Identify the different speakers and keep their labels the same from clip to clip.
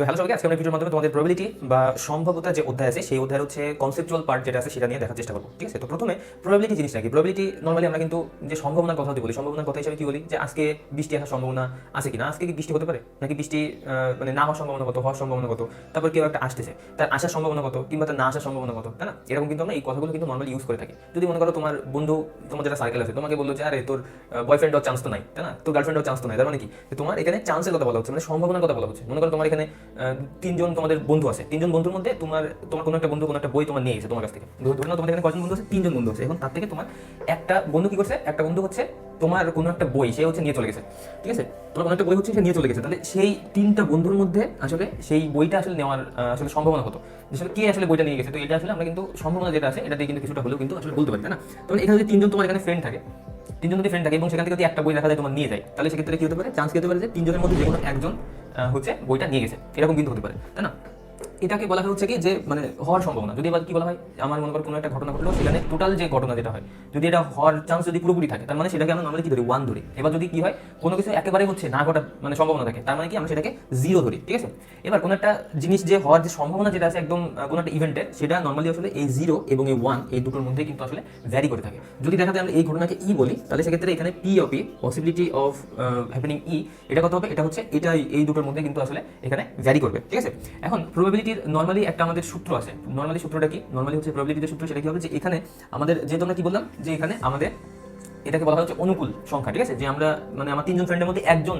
Speaker 1: তো হ্যালো সবাইকে, আজকে আমরা ভিডিওর মাধ্যমে তোমাদের প্রবাবিলিটি বা সম্ভাব্যতা যে অধ্যায় আছে, সেই অধ্যায়ের হচ্ছে কনসেপচুয়াল পার্ট যেটা আছে, সেটা নিয়ে দেখার চেষ্টা করব, ঠিক আছে? তো প্রথমে প্রবাবিলিটি জিনিসটা কি? প্রবাবিলিটি নর্মালি আমরা কিন্তু যে সম্ভাবনার কথা বলি, সম্ভাবনার কথা হিসেবে কি বলি? যে আজকে বৃষ্টি আসার সম্ভাবনা আছে কিনা? আজকে কি বৃষ্টি হতে পারে? নাকি বৃষ্টি মানে না হওয়ার সম্ভাবনা কত, হওয়ার সম্ভাবনা কত? তারপর কেউ একটা আসতেছে, তার আসার সম্ভাবনা কত, কিংবা তার না আসার সম্ভাবনা কত, তাই না? এরকম কিন্তু আমরা এই কথাগুলো কিন্তু নর্মালি ইউজ করে থাকি। যদি মনে করো তোমার বন্ধু, তোমার যেটা সার্কেল আছে, তোমাকে বলল যে, আরে, তোর বয়ফ্রেন্ড চান্স তো নাই তাই না? তোর গার্লফ্রেন্ডও চান্স তো নাই। তার মানে কি? তোমার এখানে চান্সের কথা বলা হচ্ছে মানে সম্ভাবনার কথা বলা হচ্ছে। মনে করো তোমার এখানে তিনজন তোমাদের বন্ধু আছে। তিনজন বন্ধুর মধ্যে তোমার তোমার কোনো একটা বন্ধু, কোনো একটা বই তোমার নিয়ে গেছে তোমার কাছ থেকে। ধরো নাও তোমাদের এখানে কজন বন্ধু আছে? তিনজন বন্ধু আছে। এখন তার থেকে তোমার একটা বন্ধু কি করছে? একটা বন্ধু হচ্ছে তোমার কোনো একটা বই, সে হচ্ছে নিয়ে চলে গেছে। ঠিক আছে? তোমার কোনো একটা বই হচ্ছে সে নিয়ে চলে গেছে। তাহলে সেই তিনটা বন্ধুর মধ্যে আসলে সেই বইটা আসলে নেওয়ার আসলে সম্ভাবনা হতো। আসলে কে আসলে বইটা নিয়ে গেছে? তো এটা আসলে আমরা কিন্তু সম্ভাবনা যেটা আছে এটা দিয়ে কিন্তু কিছুটা হলেও কিন্তু আসলে বলতে পারি না? তবে এখানে যদি তিনজন তোমার এখানে ফ্রেন্ড থাকে তিনজন যদি ফ্রেন্ড থাকে এবং সেখান থেকে যদি একটা বই দেখা যায় তোমার নিয়ে যায়, তাহলে সেক্ষেত্রে কি হতে পারে? চান্স কি হতে পারে যে তিনজনের মধ্যে যে কোনো একজন হচ্ছে বইটা নিয়ে গেছে। এরকম কিন্তু হতে পারে, তাই না? এটাকে বলা হচ্ছে কি যে মানে হওয়ার সম্ভাবনা। যদি এবার কি বলা হয়, আমার মনে করো কোনো একটা ঘটনা ঘটলো, সেখানে টোটাল যে ঘটনা যেটা হয়, যদি এটা হওয়ার চান্স যদি পুরোপুরি থাকে, তার মানে সেটাকে আমরা নর্মালি কি ধরি ওয়ান ধরি। এবার যদি কি হয়, কোনো কিছু একেবারে হচ্ছে না ঘটার মানে সম্ভাবনা থাকে, তার মানে কি আমরা সেটাকে জিরো ধরি, ঠিক আছে? এবার কোনো একটা জিনিস যে হওয়ার যে সম্ভাবনা যেটা আছে, একদম কোনো একটা ইভেন্টের সেটা নর্মালি আসলে এই জিরো এবং এই ওয়ান এই দুটোর মধ্যে কিন্তু আসলে ভ্যারি করে থাকে। যদি দেখা যায় আমরা এই ঘটনাকে ই বলি, তাহলে সেক্ষেত্রে এখানে P E possibility of happening E এটা কত হবে? এটা হচ্ছে এটা এই দুটোর মধ্যে কিন্তু আসলে এখানে ভ্যারি করবে, ঠিক আছে? এখন প্রবাবিলিটির নর্মালি একটা আমাদের সূত্র আছে। নর্মালি সূত্রটা কি? নর্মালি হচ্ছে প্রবলিটির সূত্র, সেটা কি হবে? যে এখানে আমাদের যেহেতু আমরা কি বললাম? যে এখানে আমাদের এটাকে বলা হচ্ছে অনুকূল সংখ্যা, ঠিক আছে? যে আমরা মানে আমার তিনজন ফ্রেন্ডের মধ্যে একজন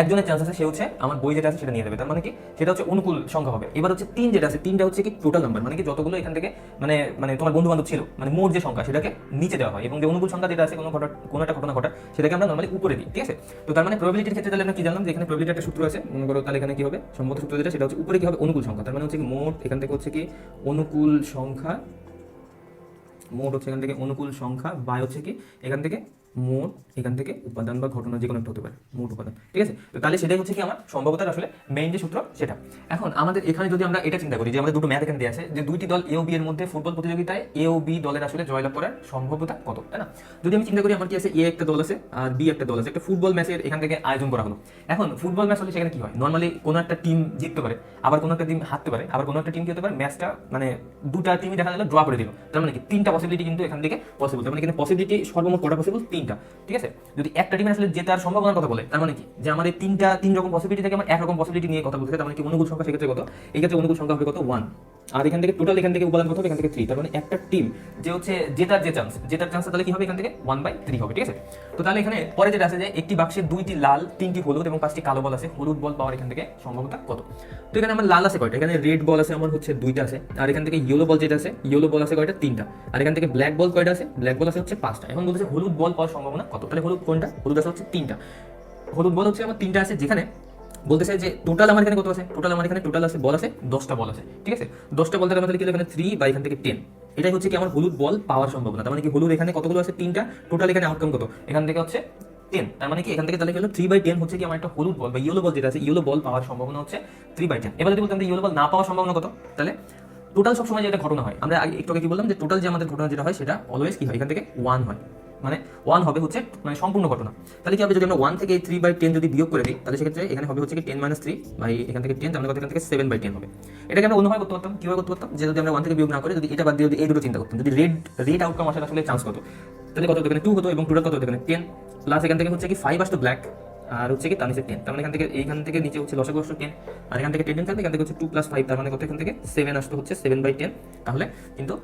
Speaker 1: একজনের চান্স আছে, সে হচ্ছে আমার বই যেটা আছে সেটা নিয়ে যাবে। তার মানে কি? সেটা হচ্ছে অনুকূল সংখ্যা হবে। এবার হচ্ছে তিন যেটা আছে, তিনটা হচ্ছে কি টোটাল নাম্বার মানে কি যতগুলো এখান থেকে মানে মানে তোমার বন্ধু বান্ধব ছিল মানে মোট যে সংখ্যা, সেটাকে নিচে দেওয়া হয়। এবং যে অনুকূল সংখ্যা যেটা আছে, কোনো ঘটা কোনো একটা ঘটনা ঘটা, সেটাকে আমরা নর্মালি উপরে দিই, ঠিক আছে? তো তার মানে প্রবাবিলিটির ক্ষেত্রে তাহলে আমরা কি জানলাম যে এখানে প্রবাবিলিটি একটা সূত্র আছে, মনে করো তাহলে এখানে কি হবে? সম্মত সূত্র যেটা, সেটা হচ্ছে উপরে কি হবে? অনুকূল সংখ্যা। তার মানে হচ্ছে কি মোট এখান থেকে হচ্ছে কি অনুকূল সংখ্যা, মোট হচ্ছে এখান থেকে অনুকূল সংখ্যা বাই হচ্ছে কি, এখান থেকে মোট এখান থেকে উপাদান বা ঘটনা যে কোনো একটা হতে পারে, মোট উপাদান, ঠিক আছে? তো তাহলে সেটাই হচ্ছে কি আমার সম্ভবতার আসলে মেইন যে সূত্র, সেটা। এখন আমাদের এখানে যদি আমরা এটা চিন্তা করি যে আমাদের দুটো ম্যাথ এখানে দেওয়া আছে, যে দুইটি দল এ ও বি এর মধ্যে ফুটবল প্রতিযোগিতায় এ ও বি দলের আসলে জয়লাভ করার সম্ভাব্যতা কত, তাই না? যদি আমি চিন্তা করি আমার কি আছে এ একটা দল আছে আর বি একটা দল আছে, একটা ফুটবল ম্যাচের এখান থেকে আয়োজন করা হলো। এখন ফুটবল ম্যাচ হলে সেখানে কি হয়? নর্মালি কোনো একটা টিম জিততে পারে, আবার কোনো একটা টিম হারতে পারে, আবার কোনো একটা টিম কি হতে পারে? ম্যাচটা মানে দুটা টিমই দেখা গেল ড্র করে দিল। তার মানে কি? তিনটা পসিবিলিটি কিন্তু এখান থেকে পসিবল তার মানে এখানে পসিবিলিটি সর্বমোট কটা পসিবল তিনটা ঠিক আছে? যদি একটা টিমের আসলে জেতার সম্ভাবনার কথা বলে, তার মানে কি? যে আমাদের তিনটা, তিন রকম পসিবিলিটি থেকে আমার একরকম পসিবিলিটি নিয়ে কথা বলতে তার মানে কি অনুকূল সংখ্যা সেক্ষেত্রে কত? এই ক্ষেত্রে অনুকূল সংখ্যা হবে কত? ওয়ান আর এখান থেকে টোটাল এখান থেকে উপাদান কত হবে এখান থেকে থ্রি তার মানে একটা টিম যে হচ্ছে জেতার যে চান্স জেতার চান্স তাহলে কি হবে? এখান থেকে ওয়ান বাই থ্রি হবে, ঠিক আছে? তো তাহলে এখানে পরে যেটা আছে যে, একটি বাক্সে দুইটি লাল, তিনটি হলুদ এবং পাঁচটি কালো বল আছে। হলুদ বল পাওয়ার এখান থেকে সম্ভাবনা কত? তো এখানে আমার লাল আছে কয়টা? এখানে রেড বল আছে, আমার হচ্ছে দুইটা আছে। আর এখান থেকে ইয়েলো বল যেটা আছে ইয়েলো বল আছে কয়টা? তিনটা। আর এখান থেকে ব্ল্যাক বল কয়টা আছে? ব্ল্যাক বল আছে হচ্ছে পাঁচটা। এখন বলতেছে হলুদ বল পাওয়ার সম্ভাবনা কত? তাহলে হলুদ কোনটা? হলুদ আছে হচ্ছে তিনটা। হলুদ বল হচ্ছে আমার তিনটা আছে যেখানে বলতেছে যে টোটাল আমার এখানে কত আছে? টোটাল আমার এখানে টোটাল আছে বল আছে, দশটা বল আছে, ঠিক আছে? দশটা বল থেকে আমাদের কি হলো এখানে থ্রি বা এখান থেকে টেন এটাই হচ্ছে কি আমার হলুদ বল পাওয়ার সম্ভাবনা। তার মানে কি হলুদ এখানে কতগুলো আছে? তিনটা। টোটাল এখানে আউটকাম কত? এখান থেকে হচ্ছে টেন তার মানে কি এখান থেকে তাহলে কি হলো? থ্রি বাই টেন হচ্ছে কি আমার একটা হলুদ বল বা ইয়েলো বল যেটা আছে ইয়েলো বল পাওয়ার সম্ভাবনা হচ্ছে থ্রি বাই টেন এবার যদি বলতাম ইয়েলো বল না পাওয়ার সম্ভাবনা কত? তাহলে টোটাল সবসময় যেটা ঘটনা হয়, আমরা আগে একটু আগে কি বললাম যে টোটাল যে আমাদের ঘটনা যেটা হয়, সেটা অলওয়েজ কি হয়? এখান থেকে ওয়ান হয়। মানে ওয়ান হবে হচ্ছে মানে সম্পূর্ণ ঘটনা। তাহলে কি হবে, যদি আমরা ওয়ান থেকে থ্রি বাই টেন যদি বিয়োগ করে দিই, তাহলে সেক্ষেত্রে এখানে হবে হচ্ছে কি টেন মাইনাস থ্রি বাই এখান থেকে টেন তার মানে এখান থেকে সেভেন বাই টেন হবে। এটাকে আমরা অন্যভাবে করতে পারতাম, কীভাবে করতে পারতাম? যে যদি আমরা ওয়ান থেকে বিয়োগ না করে, যদি এটা বাদ দিয়ে যদি এই দুটো চিন্তা করতাম, যদি রেড রেড আউটকাম আসার আসলে চান্স কত? তাহলে কত এখানে টু হতো এবং টোটাল কত এখানে টেন প্লাস এখান থেকে হচ্ছে কি ফাইভ আসতো ব্ল্যাক আর হচ্ছে কি তার নিচে টেন তার মানে এখান থেকে, এইখান থেকে নিচে হচ্ছে লসাগু আসতো টেন আর এখান থেকে টেন থাকবে এখান থেকে হচ্ছে টু প্লাস ফাইভ তার মানে কত এখান থেকে? সেভেন আসতো হচ্ছে সেভেন বাই টেন তাহলে কিন্তু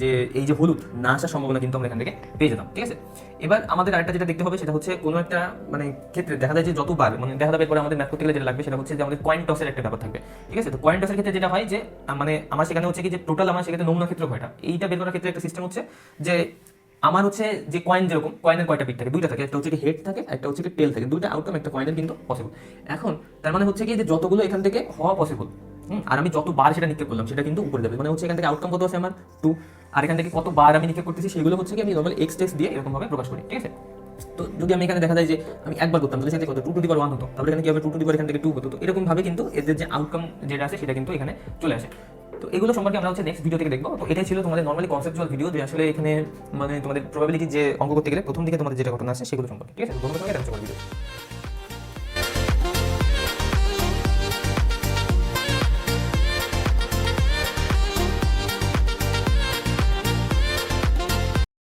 Speaker 1: যে এই যে হলুদ, না আসার সম্ভাবনা কিন্তু আমরা এখান থেকে পেয়ে যেতাম, ঠিক আছে? এবার আমাদের আরেকটা যেটা দেখতে হবে, সেটা হচ্ছে কোনো একটা মানে ক্ষেত্রে দেখা যায় যে যতবার মানে দেখা যাবে পরে আমাদের ম্যাথ করতে গেলে যেটা লাগবে, সেটা হচ্ছে যে আমাদের কয়েন টসের একটা ব্যাপার থাকবে, ঠিক আছে? তো কয়েন টসের ক্ষেত্রে যেটা হয় যে মানে আমার সেখানে হচ্ছে কি যে টোটাল আমার সেক্ষেত্রে নমুনা ক্ষেত্র কয়টা এইটা বের করার ক্ষেত্রে একটা সিস্টেম হচ্ছে যে আমার হচ্ছে যে কয়েন যেরকম কয়েনের কয়টা পিক থাকে? দুইটা থাকে, একটা হচ্ছে কি হেড থাকে, একটা হচ্ছে টেল থাকে। দুইটা আউটকাম একটা কয়েনের কিন্তু পসিবল এখন, তার মানে হচ্ছে কি যে যতগুলো এখান থেকে হওয়া পসিবল আর আমি যতবার সেটা নিক্ষেপ করলাম, সেটা কিন্তু উপরে যাবে। মানে হচ্ছে এখান থেকে আউটকাম কত আছে আমার? টু আর এখান থেকে কতবার আমি নিক্ষেপ করতেছি, সেগুলো হচ্ছে কি আমি নর্মাল এক্স টেক্স দিয়ে এরকমভাবে প্রকাশ করি, ঠিক আছে? তো যদি আমি এখানে দেখা যায় যে আমি একবার করতাম, তাহলে সেখানে কত? টু টু ওয়ান হতো। তাহলে এখানে কি হবে? টু টু এখান থেকে টু হতো। তো এরকম ভাবে কিন্তু এদের যে আউটকাম যেটা আছে, সেটা কিন্তু এখানে চলে আসে। তো এগুলো সম্পর্কে আমরা হচ্ছে নেক্সট ভিডিও থেকে দেখব। তো এটাই ছিল তোমাদের নর্মালি কনসেপচুয়াল ভিডিও যে আসলে এখানে মানে তোমাদের প্রবাবিলিটি যে অঙ্ক করতে গেলে প্রথম দিকে তোমাদের যেটা ঘটনা আছে সেগুলো সম্পর্কে, ঠিক আছে? ধন্যবাদ তোমাকে ভিডিও